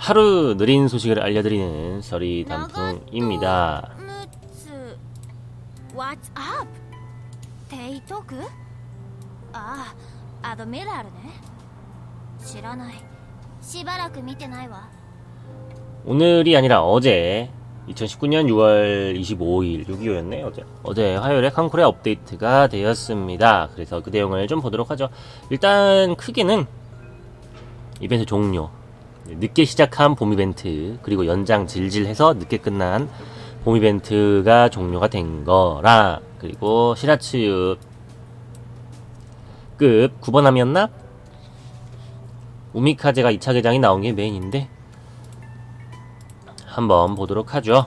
하루 느린 소식을 알려드리는 서리 단풍입니다. ムツ What's up? 提督ああアドミラルね知らないしばらく見てないわ 오늘이 아니라 어제 2019년 6월 25일 6.25였네 어제 어제 화요일에 칸코레 업데이트가 되었습니다 그래서 그 내용을 좀 보도록 하죠 일단 크게는 이벤트 종료 늦게 시작한 봄 이벤트 그리고 연장 질질해서 늦게 끝난 봄 이벤트가 종료가 된 거라 그리고 시라츠 급 9번 함이었나? 우미카제가 2차 개장이 나온 게 메인인데 한번 보도록 하죠.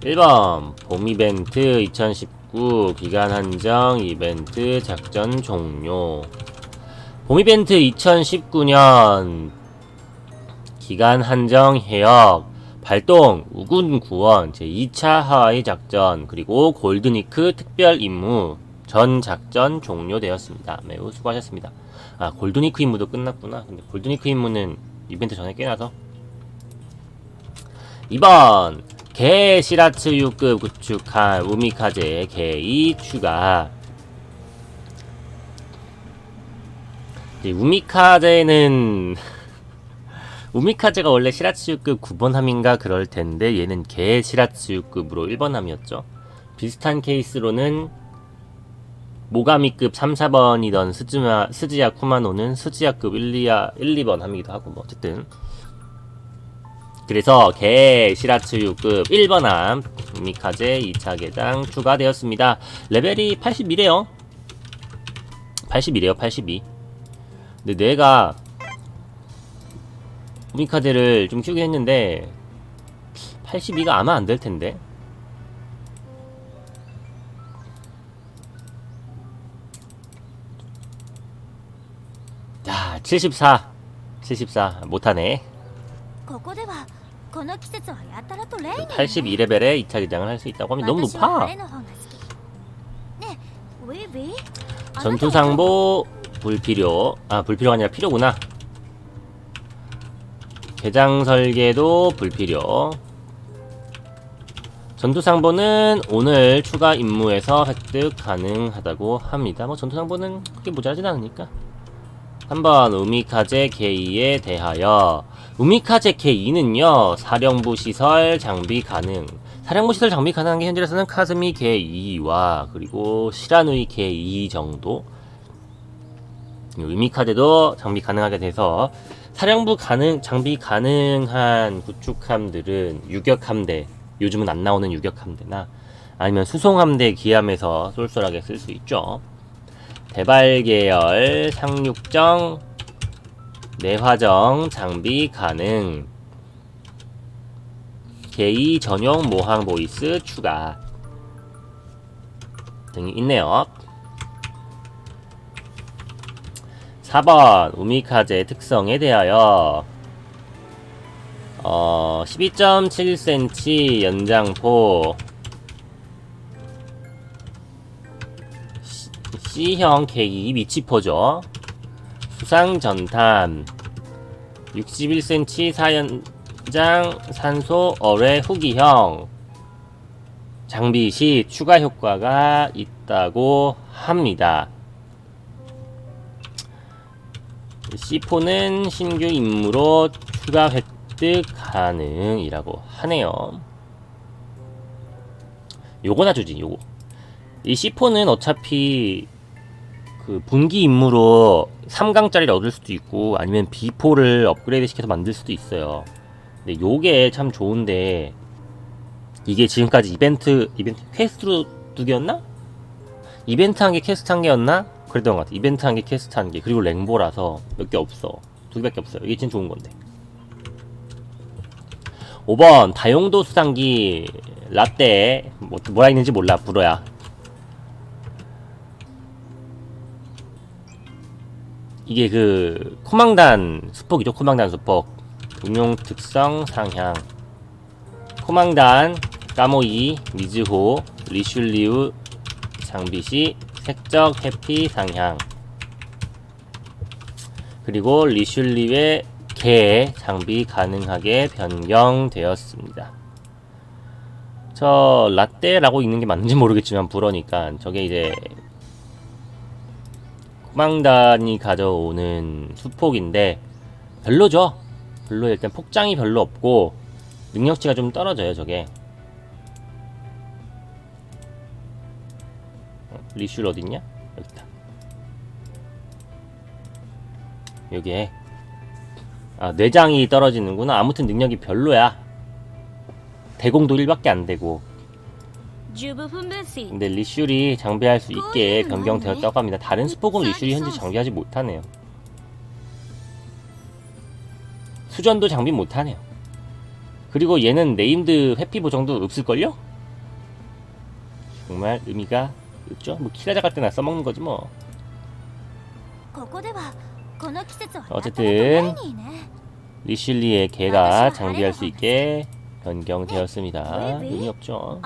1번 봄 이벤트 2019 기간 한정 이벤트 작전 종료 봄 이벤트 2019년 기간 한정 해역 발동 우군 구원 제2차 하와이 작전 그리고 골드니크 특별 임무 전 작전 종료되었습니다. 매우 수고하셨습니다. 아 골드니크 임무도 끝났구나. 근데 골드니크 임무는 이벤트 전에 깨놔서 2번 개 시라츠 6급 구축한 우미카제 개2 추가 이제 우미카제는 우미카제가 원래 시라츠 6급 9번 함인가 그럴 텐데 얘는 개 시라츠 6급으로 1번 함이었죠. 비슷한 케이스로는 모가미급 3, 4번이던 스즈마, 스즈야 쿠마노는 스즈야급 1, 2야, 1, 2번 함이기도 하고 뭐 어쨌든 그래서 개 시라츠 6급 1번 함 우미카제 2차 개장 추가되었습니다. 레벨이 82래요. 82래요. 82. 근데 내가 우미카드를 좀 키우긴 했는데 82가 아마 안 될 텐데. 자, 74 74 못하네. 82레벨에 2차 기장을 할 수 있다고 하면 너무 높아. 전투상보 불필요. 아, 불필요가 아니라 필요구나. 개장 설계도 불필요. 전투상보는 오늘 추가 임무에서 획득 가능하다고 합니다. 뭐 전투상보는 그렇게 모자라진 않으니까. 한번 우미카제 K에 대하여 우미카제 K2는요 사령부 시설 장비 가능 사령부 시설 장비 가능한 게 현재로서는 카즈미 K2와 그리고 시라누이 K2 정도 우미카제도 장비 가능하게 돼서 사령부 가능 장비 가능한 구축함들은 유격함대 요즘은 안 나오는 유격함대나 아니면 수송함대 기함에서 쏠쏠하게 쓸 수 있죠. 대발 계열 상륙정 내화정 장비 가능 개이 전용 모항 보이스 추가 등이 있네요. 4번 우미카제 특성에 대하여 어 12.7cm 연장포 C형 계기 미치포죠. 수상 전탄 61cm 사연장 산소 어뢰 후기형 장비 시 추가 효과가 있다고 합니다. C4는 신규 임무로 추가 획득 가능이라고 하네요. 요거나 주지, 요거. 이 C4는 어차피 그 분기 임무로 3강짜리를 얻을 수도 있고 아니면 B4를 업그레이드 시켜서 만들 수도 있어요. 근데 요게 참 좋은데 이게 지금까지 이벤트 이벤트 퀘스트로 두 개였나? 이벤트 한 개 퀘스트 한 개였나? 그랬던 것 같아. 이벤트 한 개 퀘스트 한 개. 그리고 랭보라서 몇 개 없어. 두 개밖에 없어요. 이게 진짜 좋은 건데. 5번 다용도 수상기 라떼 뭐, 뭐라 있는지 몰라 불어야 이게 그 코망단 수폭이죠 코망단 수폭 응용 특성 상향 코망단 까모이 미즈호 리슐리우 장비시 색적 해피 상향 그리고 리슐리의 개 장비 가능하게 변경되었습니다. 저 라떼라고 읽는 게 맞는지 모르겠지만 불어니까 저게 이제 쿠망단이 가져오는 수폭인데 별로죠. 별로 일단 폭장이 별로 없고 능력치가 좀 떨어져요 저게. 리슐 어딨냐? 여기다. 여기에. 아, 뇌장이 떨어지는구나. 아무튼 능력이 별로야. 대공도 1밖에 안 되고. 근데 리슐이 장비할 수 있게 변경되었다고 합니다. 다른 스포금 리슐이 현재 장비하지 못하네요. 수전도 장비 못하네요. 그리고 얘는 네임드 회피 보정도 없을걸요? 정말 의미가 있죠. 뭐 키가 작을 때나 써먹는 거지 뭐. 어쨌든 리실리의 개가 장비할 수 있게 변경되었습니다. 의미 없죠.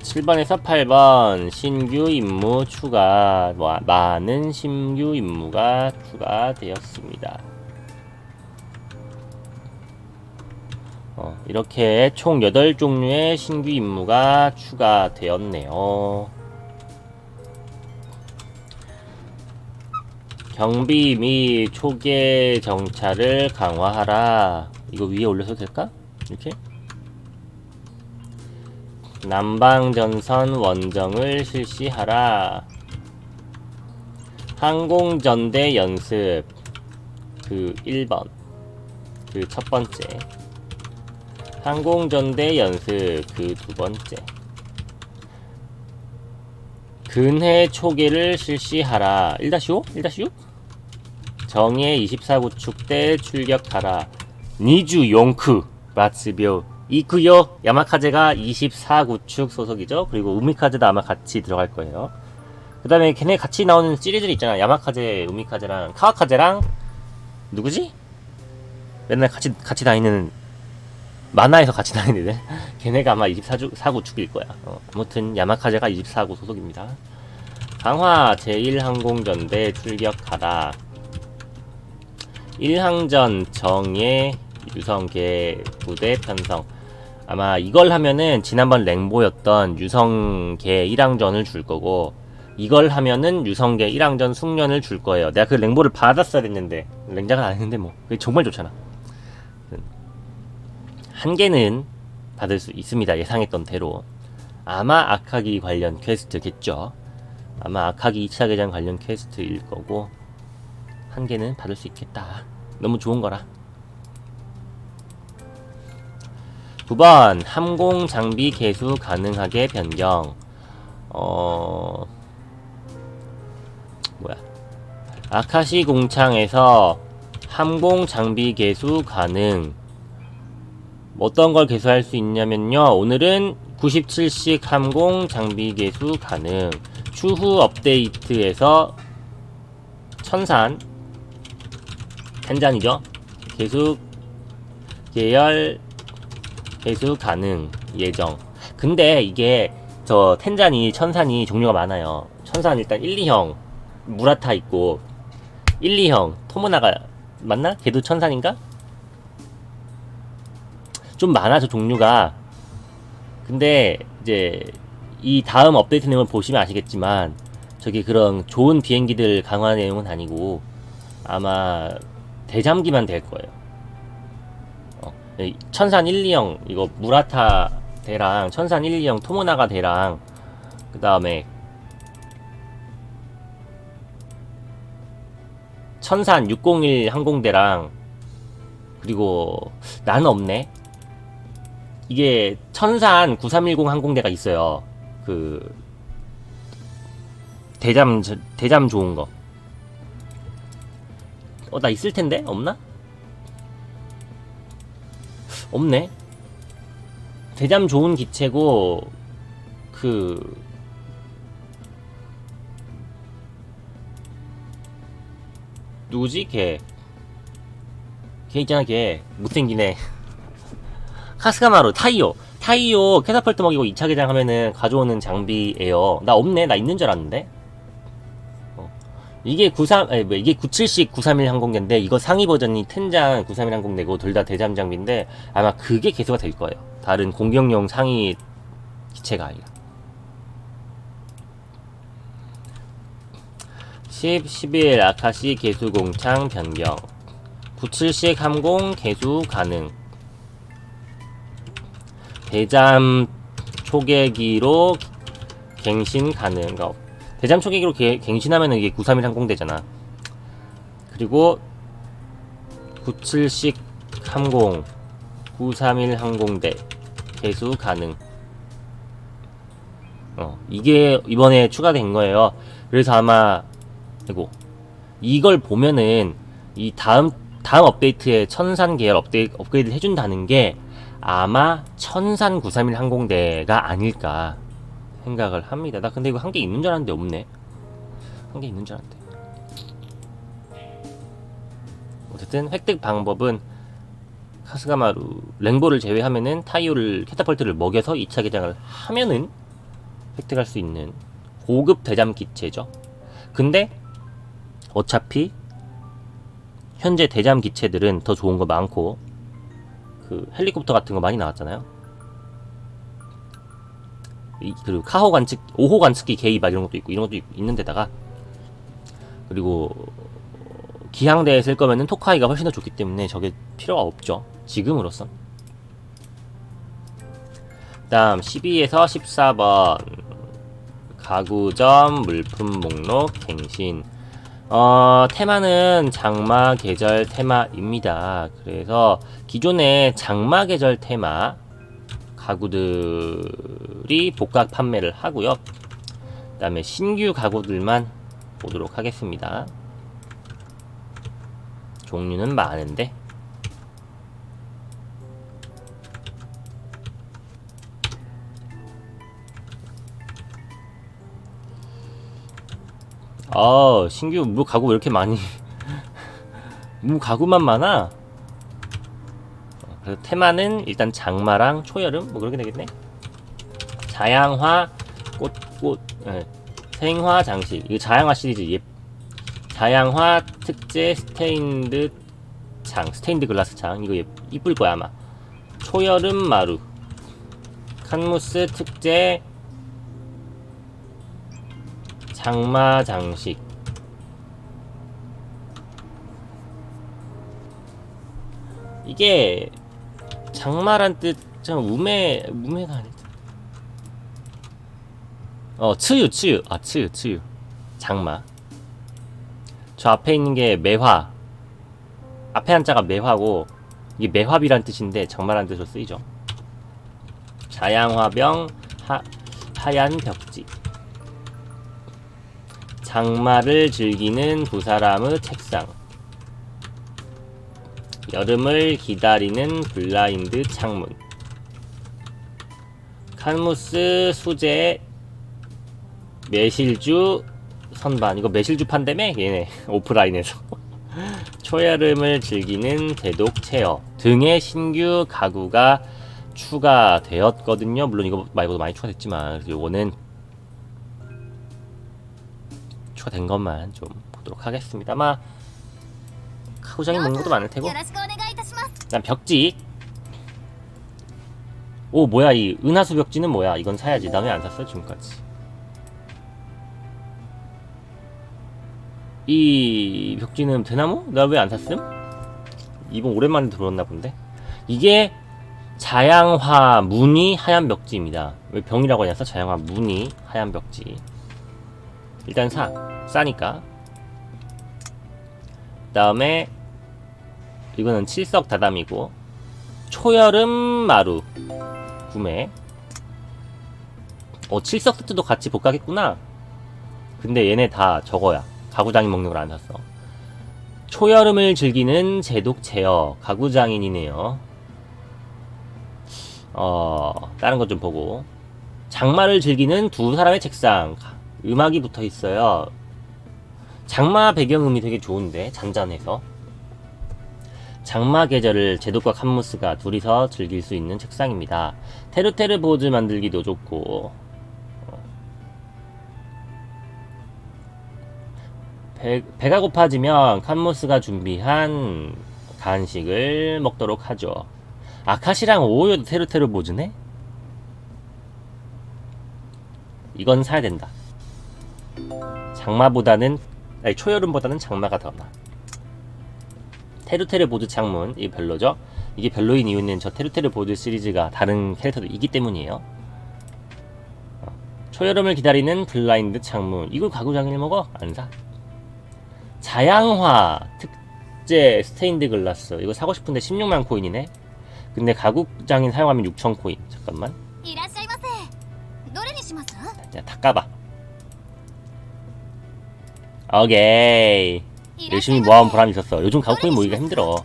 7번에서 8번 신규 임무 추가 뭐, 많은 신규 임무가 추가되었습니다. 어, 이렇게 총 8종류의 신규 임무가 추가되었네요. 경비 및 초계 정찰을 강화하라. 이거 위에 올려서 될까? 이렇게? 남방전선 원정을 실시하라. 항공전대 연습 그 1번 그 첫 번째 항공전대 연습 그 두 번째. 근해 초계를 실시하라. 1-5? 1-6? 정예 24구축대 출격하라. 니주 용크 마츠묘 이쿠요 야마카제가 24구축 소속이죠. 그리고 우미카제도 아마 같이 들어갈 거예요. 그 다음에 걔네 같이 나오는 시리즈들 있잖아. 야마카제 우미카제랑 카와카제랑 누구지? 맨날 같이 같이 다니는 만화에서 같이 다니는 애들 걔네가 아마 24구 축일 거야. 어, 아무튼 야마카제가 24구 소속입니다. 강화 제1항공전대 출격하라. 1항전 정예 유성계 부대 편성. 아마 이걸 하면은 지난번 랭보였던 유성계 1항전을 줄 거고 이걸 하면은 유성계 1항전 숙련을 줄 거예요. 내가 그 랭보를 받았어야 됐는데 랭작을 안 했는데 뭐 그게 정말 좋잖아 한 개는 받을 수 있습니다. 예상했던 대로. 아마 아카기 관련 퀘스트겠죠. 아마 아카기 2차 계장 관련 퀘스트일 거고 한 개는 받을 수 있겠다. 너무 좋은 거라. 9번. 함공 장비 개수 가능하게 변경. 어 뭐야. 아카시 공창에서 함공 장비 개수 가능 어떤 걸 개수할 수 있냐면요 오늘은 97식 함공 장비 개수 가능 추후 업데이트에서 천산 한잔이죠 개수 계열 개수 가능 예정. 근데 이게 저 텐잔이 천산이 종류가 많아요. 천산 일단 1, 2형 무라타 있고 1, 2형 토모나가 맞나? 걔도 천산인가? 좀 많아 저 종류가. 근데 이제 이 다음 업데이트 내용을 보시면 아시겠지만 저기 그런 좋은 비행기들 강화 내용은 아니고 아마 대잠기만 될 거예요. 이 천산 1, 2형 이거 무라타 대랑 천산 1, 2형 토모나가 대랑 그 다음에 천산 601 항공대랑 그리고 나는 없네 이게 천산 9310 항공대가 있어요 그 대잠 대잠 좋은 거 어 나 있을 텐데 없나? 없네. 대잠 좋은 기체고 그 누구지 걔? 걔 있잖아 걔 못생기네. 카스카마루 타이오 타이오 캐타펄트 먹이고 2차 개장 하면은 가져오는 장비예요. 나 없네 나 있는 줄 알았는데. 어. 이게 93 아니 뭐 이게 970 931 항공대인데 이거 상위 버전이 텐장 931 항공대고 둘 다 대잠 장비인데 아마 그게 개수가 될 거예요. 다른 공격용 상위 기체가 아니라. 10, 11 아카시 개수 공창 변경 970 함공 개수 가능 대잠 초계기로 갱신 가능 그러니까 대잠 초계기로 개- 갱신하면 이게 931 항공대잖아. 그리고 970 함공 931 항공대 개수 가능. 어 이게 이번에 추가된 거예요. 그래서 아마 이고 이걸 보면은 이 다음 다음 업데이트에 천산 계열 업데이 업그레이드 해준다는 게 아마 천산 931 항공대가 아닐까 생각을 합니다. 나 근데 이거 한 개 있는 줄 알았는데 없네. 한 개 있는 줄 알았는데. 어쨌든 획득 방법은 카스가마루 랭보를 제외하면은 타이오를 캐타펄트를 먹여서 2차 개장을 하면은 획득할 수 있는 고급 대잠 기체죠. 근데 어차피 현재 대잠 기체들은 더 좋은 거 많고 그 헬리콥터 같은 거 많이 나왔잖아요. 이, 그리고 카호 관측, 5호 관측기 개입 막 이런 것도 있고 이런 것도 있, 있는 데다가 그리고 기항대에 쓸 거면은 토카이가 훨씬 더 좋기 때문에 저게 필요가 없죠. 지금으로선. 다음 12에서 14번 가구점 물품 목록 갱신 어, 테마는 장마 계절 테마입니다. 그래서 기존의 장마 계절 테마 가구들이 복각 판매를 하고요. 그 다음에 신규 가구들만 보도록 하겠습니다. 종류는 많은데 아 신규 뭐 가구 왜 이렇게 많이? 뭐 가구만 많아? 어, 그래서 테마는 일단 장마랑 초여름? 뭐 그렇게 되겠네? 자양화 꽃꽃 예, 생화 장식. 이거 자양화 시리즈. 예. 자양화 특제 스테인드 창 스테인드 글라스 창 이거 예, 이쁠 거야 아마. 초여름 마루. 칸무스 특제 장마 장식. 이게 장마란 뜻은 우매 우매가 아니다. 어 츠유 츠유. 아 츠유 츠유. 장마. 저 앞에 있는 게 매화. 앞에 한자가 매화고 이게 매화비란 뜻인데 장마란 뜻으로 쓰이죠. 자양화병 하, 하얀 벽지 장마를 즐기는 두 사람의 책상. 여름을 기다리는 블라인드 창문. 칸무스 수제 매실주 선반. 이거 매실주 판다며? 얘네 오프라인에서. 초여름을 즐기는 대독 체어 등의 신규 가구가 추가되었거든요. 물론 이거 말고도 많이 추가됐지만 요거는 출시가 된 것만 좀 보도록 하겠습니다. 아마 카우장이 먹는 것도 많을 테고. 난 벽지. 오 뭐야 이 은하수 벽지는 뭐야? 이건 사야지. 나 왜 안 샀어 지금까지? 이 벽지는 대나무? 나 왜 안 샀음? 이번 오랜만에 들어왔나 본데. 이게 자양화 무늬 하얀 벽지입니다. 왜 병이라고 해서 자양화 무늬 하얀 벽지. 일단 사. 싸니까. 다음에 이거는 칠석 다담이고 초여름 마루 구매. 어 칠석 세트도 같이 복각했구나. 근데 얘네 다 저거야. 가구장인 먹는 걸 안 샀어. 초여름을 즐기는 제독 제어 가구장인이네요. 어 다른 것 좀 보고. 장마를 즐기는 두 사람의 책상. 음악이 붙어 있어요 장마 배경음이 되게 좋은데 잔잔해서 장마 계절을 제독과 칸무스가 둘이서 즐길 수 있는 책상입니다. 테르테르 보즈 만들기도 좋고 어. 배, 배가 고파지면 칸모스가 준비한 간식을 먹도록 하죠. 아카시랑 오요도 테루테루 보즈네? 이건 사야 된다. 장마보다는 아니, 초여름보다는 장마가 더 나. 테르테르 보드 창문 이 별로죠. 이게 별로인 이유는 저 테르테르 보드 시리즈가 다른 캐릭터도 있기 때문이에요. 어, 초여름을 기다리는 블라인드 창문 이걸 가구장일 먹어 안 사. 자양화 특제 스테인드 글라스 이거 사고 싶은데 16만 코인이네. 근데 가구장인 사용하면 6천 코인 잠깐만. 야, 다 까봐. 오케이. 열심히 모아온 보람이 있었어. 요즘 가구 코인 모으기가 힘들어.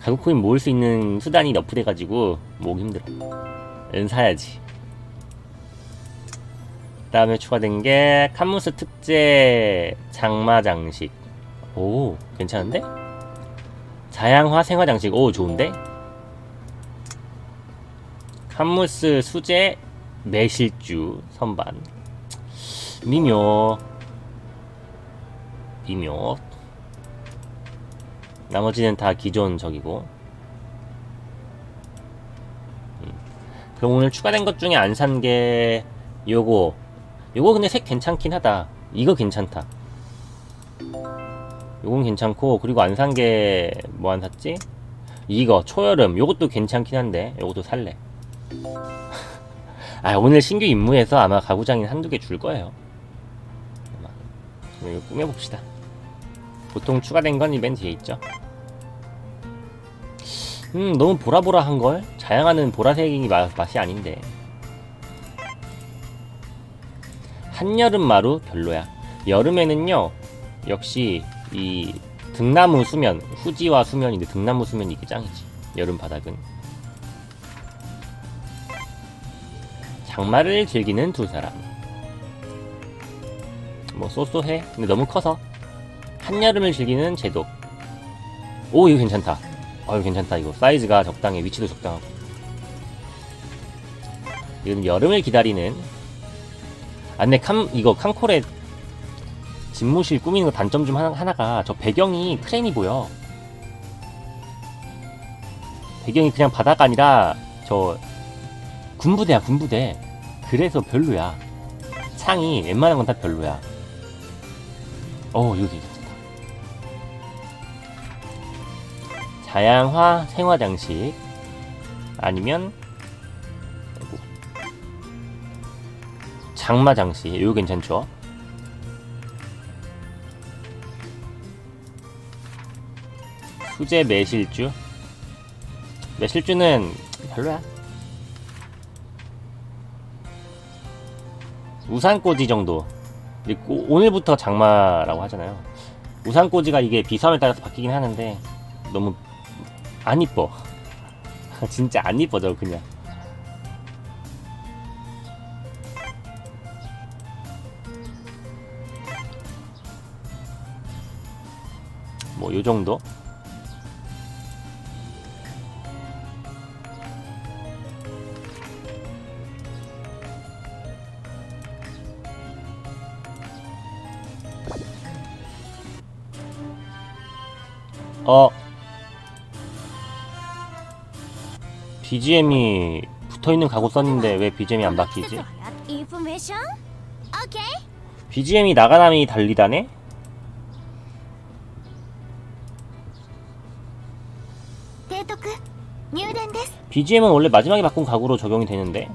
가구 코인 모을 수 있는 수단이 너프돼가지고 모으기 힘들어. 은 사야지. 그 다음에 추가된 게 칸무스 특제 장마 장식. 오, 괜찮은데? 자양화 생화 장식. 오, 좋은데? 칸무스 수제 매실주 선반. 미묘. 미묘. 나머지는 다 기존 적이고. 음. 그럼 오늘 추가된 것 중에 안 산 게 요거. 요거 근데 색 괜찮긴 하다. 이거 괜찮다. 요건 괜찮고 그리고 안 산 게 뭐 안 샀지? 이거 초여름 요것도 괜찮긴 한데 요것도 살래. 아 오늘 신규 임무에서 아마 가구장인 한두 개 줄 거예요. 이거 꾸며봅시다. 보통 추가된 건 이벤트 뒤에 있죠. 음 너무 보라보라한 걸 자양하는 보라색이 맛, 맛이 아닌데. 한여름 마루 별로야. 여름에는요 역시 이 등나무 수면 후지와 수면인데 등나무 수면이 이게 짱이지. 여름 바닥은. 장마를 즐기는 두 사람. 뭐 쏘쏘해. 근데 너무 커서. 한여름을 즐기는 제독. 오 이거 괜찮다. 아유 괜찮다 이거 사이즈가 적당해 위치도 적당하고. 이건 여름을 기다리는. 아 근데 캄 이거 칸콜의 집무실 꾸미는 거 단점 중 하나, 하나가 저 배경이 크레인이 보여. 배경이 그냥 바다가 아니라 저 군부대야 군부대. 그래서 별로야. 창이 웬만한 건 다 별로야. 어 여기 다. 자양화 생화 장식 아니면. 장마 장식 이거 괜찮죠? 수제 매실주 매실주는 별로야. 우산꽂이 정도. 오늘부터 장마라고 하잖아요. 우산꽂이가 이게 비섬에 따라서 바뀌긴 하는데 너무 안 이뻐. 진짜 안 이뻐 저 그냥. 뭐 요 정도? 어 BGM이 붙어있는 가구 썼는데 왜 BGM이 안 바뀌지? BGM이 나가남이 달리다네? BGM은 원래 마지막에 바꾼 가구로 적용이 되는데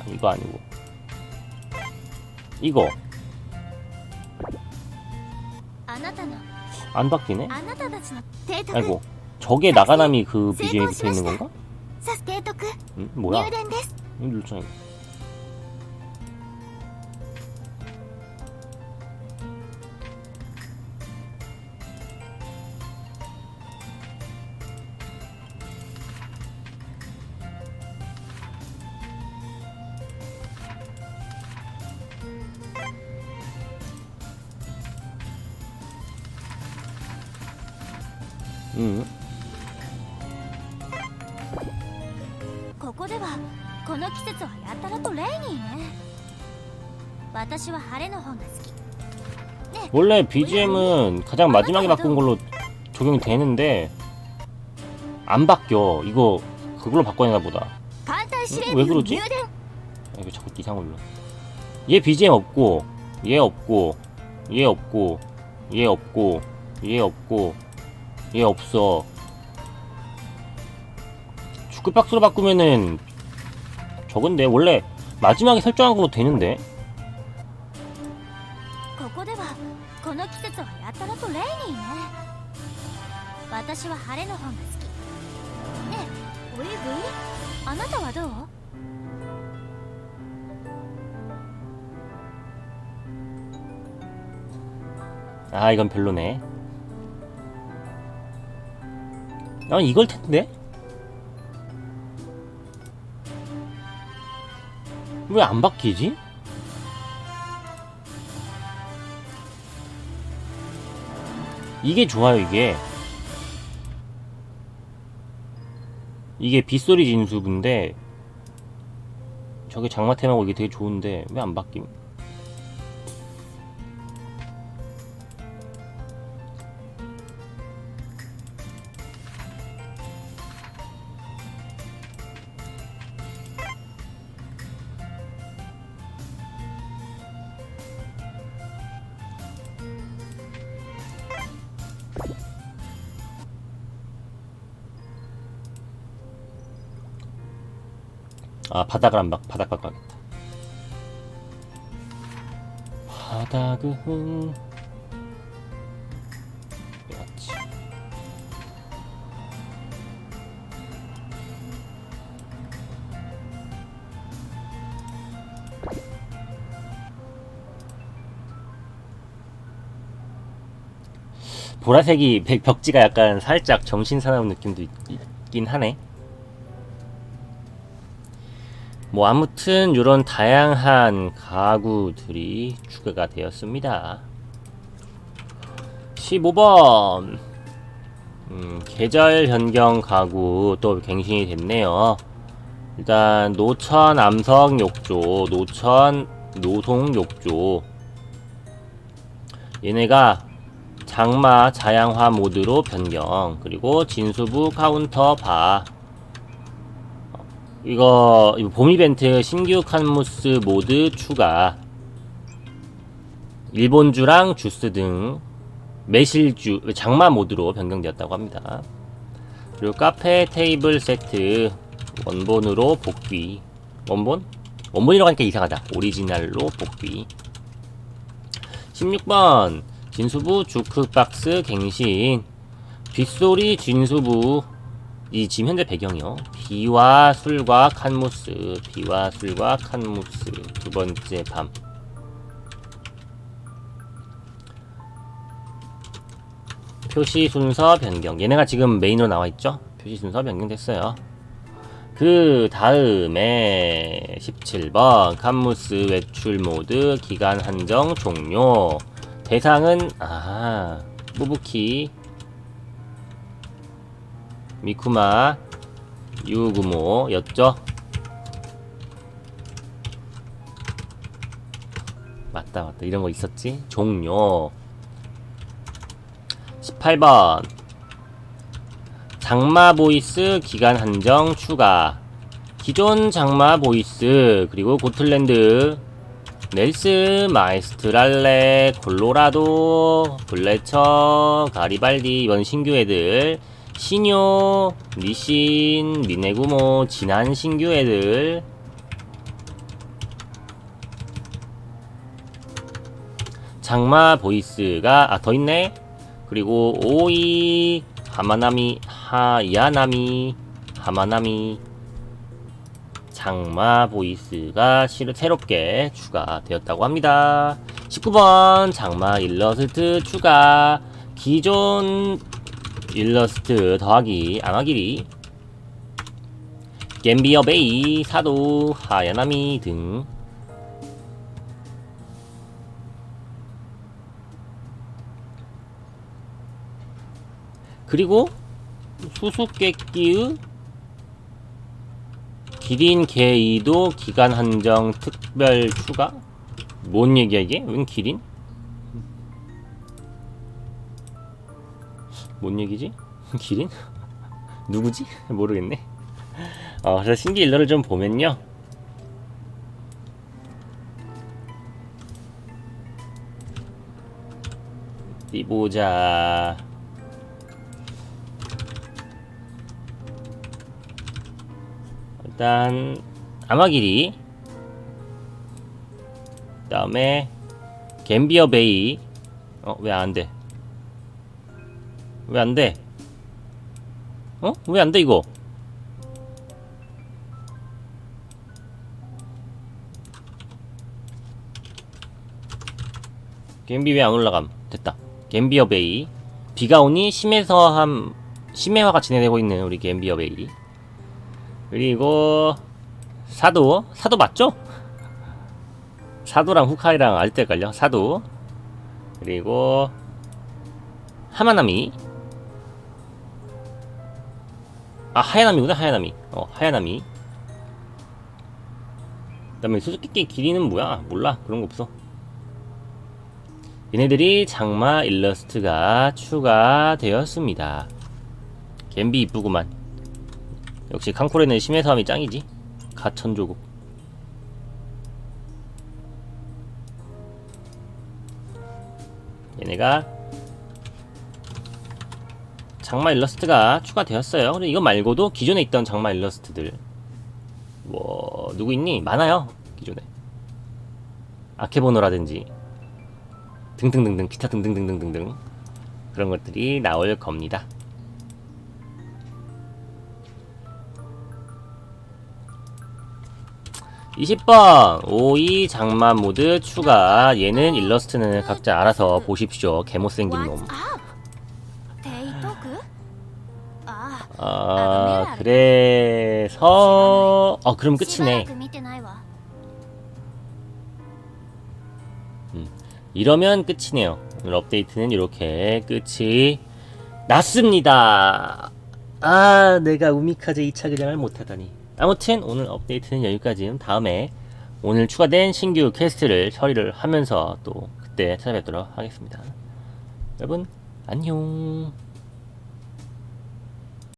아, 이거 아니고 이거 안 바뀌네? 아이고 적의 나가남이 그 BGM 붙어있는 건가? 응? 음, 뭐야? 응? 눌렀잖아 음, 이거. 응. ここでは この季節はやたらとレイニーね私は晴れの方が好き 원래 BGM은 가장 마지막에 바꾼 걸로 적용이 되는데 안 바뀌어. 이거 그걸로 바꿔야 되나 보다. 艦隊司令왜 部 그러지? 入電 아, 이거 자꾸 이상한 걸로. 얘 BGM 없고, 얘 없고, 얘 없고, 얘 없고, 얘 없고, 얘 없 얘 없어. 축구박스로 바꾸면은 저건데 원래 마지막에 설정한 걸로 되는데. 아 이건 별로네. 난 이걸 텐데. 왜 안 바뀌지? 이게 좋아요 이게 이게 빗소리 진수인데 저게 장마템하고 이게 되게 좋은데 왜 안 바뀜? 아 바닥을 안 바, 바닥 바꿔야겠다. 바닥은 맞지. 보라색이 벽- 벽지가 약간 살짝 정신 사나운 느낌도 있, 있긴 하네 뭐 아무튼 이런 다양한 가구들이 추가가 되었습니다. 15번 음, 계절 변경 가구 또 갱신이 됐네요. 일단 노천 암석 욕조, 노천 노송 욕조 얘네가 장마 자양화 모드로 변경 그리고 진수부 카운터 바 이거, 봄 이벤트 신규 칸무스 모드 추가 일본주랑 주스 등 매실주 장마 모드로 변경되었다고 합니다. 그리고 카페 테이블 세트 원본으로 복귀 원본? 원본이라고 하니까 이상하다. 오리지널로 복귀 16번 진수부 주크박스 갱신 빗소리 진수부 이 지금 현재 배경이요. 비와 술과 칸무스, 비와 술과 칸무스 두 번째 밤. 표시 순서 변경. 얘네가 지금 메인으로 나와 있죠? 표시 순서 변경됐어요. 그 다음에 17번 칸무스 외출 모드 기간 한정 종료. 대상은 아 뿌부키 미쿠마 유구모였죠. 맞다 맞다 이런 거 있었지. 종료. 18번 장마 보이스 기간 한정 추가. 기존 장마 보이스 그리고 고틀랜드 넬스 마이스트랄레 콜로라도 블레처 가리발디 이번 신규 애들 시뇨, 니신, 미네구모, 지난 신규 애들. 장마 보이스가 아 더 있네. 그리고 오이 하마나미 하야나미 하마나미. 장마 보이스가 시- 새롭게 추가되었다고 합니다. 19번 장마 일러스트 추가. 기존 일러스트 더하기 앙아기리 갬비어 베이 사도 하야나미 등 그리고 수수께끼의 기린 개2도 기간 한정 특별 추가? 뭔 얘기야 이게? 웬 기린? 뭔 얘기지? 기린? 누구지? 모르겠네. 어, 그래서 신기 일러를 좀 보면요. 어디 보자. 일단 아마기리 그다음에 갬비어 베이 어 왜 안 돼? 왜 안 돼? 어? 왜 안 돼 이거? 갬비 왜 안 올라감? 됐다. 갬비어 베이 비가 오니 심해서 함 심해화가 진행되고 있는 우리 갬비어 베이 그리고 사도 사도 맞죠? 사도랑 후카이랑 헷갈려 사도 그리고 하마나미 아 하야나미구나 하야나미. 어 하야나미. 그 다음에 수수께끼 길이는 뭐야? 몰라. 그런 거 없어. 얘네들이 장마 일러스트가 추가되었습니다. 갬비 이쁘구만. 역시 칸코레는 심해 사함이 짱이지. 가천조국. 얘네가 장마 일러스트가 추가되었어요. 그리고 이거 말고도 기존에 있던 장마 일러스트들. 뭐 누구 있니? 많아요 기존에. 아케보노라든지. 등등등등 기타 등등등등등등. 그런 것들이 나올 겁니다. 20번! 52 장마 모드 추가. 얘는 일러스트는 각자 알아서 보십시오 개 못생긴 놈 아 그래서 어 그럼 끝이네. 음, 이러면 끝이네요. 오늘 업데이트는 이렇게 끝이 났습니다. 아 내가 우미카제 2차 개장을 못하다니. 아무튼 오늘 업데이트는 여기까지는 다음에 오늘 추가된 신규 퀘스트를 처리를 하면서 또 그때 찾아뵙도록 하겠습니다. 여러분 안녕.